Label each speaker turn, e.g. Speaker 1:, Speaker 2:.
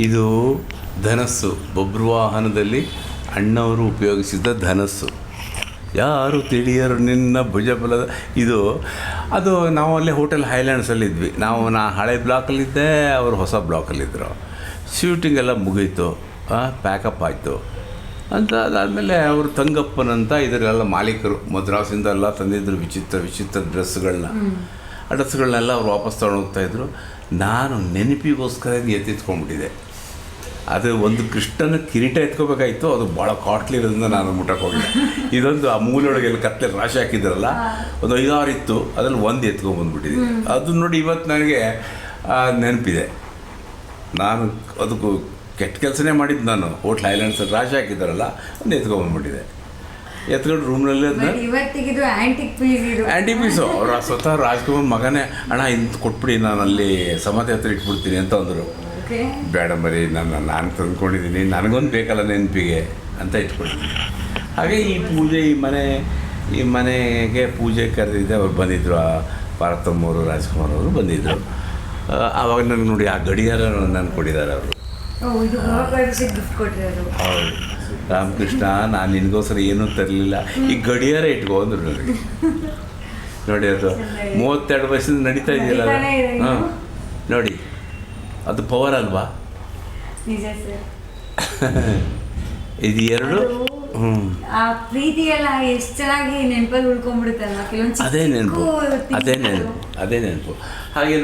Speaker 1: ಇದು ಧನಸ್ಸು. ಬಬ್ರುವಾಹನದಲ್ಲಿ ಅಣ್ಣವರು ಉಪಯೋಗಿಸಿದ ಧನಸ್ಸು. ಯಾರು ತಿಳಿಯರು ನಿನ್ನ ಭುಜಬಲದ ಇದು, ಅದು ನಾವು ಅಲ್ಲೇ ಹೋಟೆಲ್ ಹೈಲ್ಯಾಂಡ್ಸಲ್ಲಿ ಇದ್ವಿ ನಾವು ನಾ ಹಳೆ ಬ್ಲಾಕಲ್ಲಿದ್ದೆ, ಅವರು ಹೊಸ ಬ್ಲಾಕಲ್ಲಿದ್ದರು ಶೂಟಿಂಗ್ ಎಲ್ಲ ಮುಗೀತು. ಪ್ಯಾಕಪ್ ಆಯಿತು. ಅಂತ ಅದಾದಮೇಲೆ ಅವರು ತಂಗಪ್ಪನಂತ ಇದರೆಲ್ಲ ಮಾಲೀಕರು ಮದ್ರಾಸಿಂದ ಎಲ್ಲ ತಂದಿದ್ದರು ವಿಚಿತ್ರ ವಿಚಿತ್ರ ಡ್ರೆಸ್ಗಳನ್ನ ಆ ಡ್ರೆಸ್ಗಳನ್ನೆಲ್ಲ ಅವ್ರು ವಾಪಸ್ ತೊಗೊಂಡೋಗ್ತಾಯಿದ್ರು ನಾನು ನೆನಪಿಗೋಸ್ಕರ ಎತ್ತಿತ್ಕೊಂಡ್ಬಿಟ್ಟಿದೆ ಅದು ಒಂದು ಕೃಷ್ಣನ ಕಿರೀಟ ಎತ್ಕೋಬೇಕಾಯ್ತು. ಅದು ಭಾಳ ಕಾಟ್ಲಿ ಇರೋದ್ರಿಂದ ನಾನು ಮುಟ್ಟಕ್ಕೆ ಹೋಗಿದ್ದೆ ಇದೊಂದು ಆ ಮೂಲೆಯೊಳಗೆಲ್ಲ ಕತ್ತಲೆ ರಾಶಿ ಹಾಕಿದ್ರಲ್ಲ ಒಂದು ಐದಾರು ಇತ್ತು. ಅದ್ರಲ್ಲಿ ಒಂದು ಎತ್ಕೊಂಡ್ಬಂದ್ಬಿಟ್ಟಿದೆ ಅದು ನೋಡಿ ಇವತ್ತು ನನಗೆ ನೆನಪಿದೆ. ನಾನು ಅದಕ್ಕೂ ಕೆಟ್ಟ ಕೆಲಸನೇ ಮಾಡಿದ್ದು ನಾನು. ಹೋಟ್ಲ್ ಐಲ್ಯಾಂಡ್ಸ್ ರಾಶಿ ಹಾಕಿದ್ದಾರಲ್ಲ ಒಂದು ಎತ್ಕೊಂಡ್ಬಂದ್ಬಿಟ್ಟಿದೆ. ಎತ್ಕೊಂಡು ರೂಮ್ನಲ್ಲಿ ಅದನ್ನ
Speaker 2: ಇದು
Speaker 1: ಆ್ಯಂಟಿ ಪೀಸು ಅವ್ರು ಸ್ವತಃ ರಾಜ್ಕುಮಾರ್ ಮಗನೇ ಅಣ್ಣ ಇಂತ ಕೊಟ್ಬಿಡಿ ನಾನು ಅಲ್ಲಿ ಸಮಾಧಿ ಹತ್ರ ಇಟ್ಬಿಡ್ತೀನಿ ಅಂತ ಅಂದರು. ಬೇಡ ಮರಿ ನನ್ನ ನಾನು ತಂದ್ಕೊಂಡಿದ್ದೀನಿ ನನಗೊಂದು ಬೇಕಲ್ಲ ನೆನಪಿಗೆ ಅಂತ ಇಟ್ಕೊಂಡಿದ್ದೀನಿ ಹಾಗೆ ಈ ಪೂಜೆ ಈ ಮನೆ ಈ ಮನೆಗೆ ಪೂಜೆ ಕರೆದಿದ್ದೆ. ಅವ್ರು ಬಂದಿದ್ದರು ಆ ಪಾರ್ವತಮ್ಮವರು ರಾಜ್ಕುಮಾರ್ ಅವರು ಬಂದಿದ್ದರು ಆವಾಗ ನನಗೆ ನೋಡಿ ಆ ಗಡಿಯಾರ ನಾನು ಕೊಟ್ಟಿದ್ದಾರೆ ಅವರು. ಹೌದು. ರಾಮಕೃಷ್ಣ ನಾನು ನಿನಗೋಸ್ಕರ ಏನೂ ತರಲಿಲ್ಲ. ಈ ಗಡಿಯಾರ ಇಟ್ಕೋ ಅಂದ್ರು ನನಗೆ. ನೋಡಿ ಅದು ಮೂವತ್ತೆರಡು ವಯಸ್ಸಿಂದ ನಡೀತಾ ಇದೆಯಲ್ಲ. ಹಾಂ. ನೋಡಿ. ಅದು ಪವರ್ ಅಲ್ವಾ?
Speaker 2: ನಿಜ ಸರ್.
Speaker 1: ಇದು ಎರಡು? ಹ್ಞೂ
Speaker 2: ಆ ಪ್ರೀತಿ ಎಲ್ಲ ಎಷ್ಟು ಚೆನ್ನಾಗಿ ನೆನಪಲ್ಲಿ ಉಳ್ಕೊಂಡ್ಬಿಡುತ್ತಲ್ವಾ? ಕೆಲವೊಂದು
Speaker 1: ಅದೇ ನೆನಪು. ಅದೇ ನೆನಪು. ಅದೇ ನೆನಪು. ಹಾಗೆ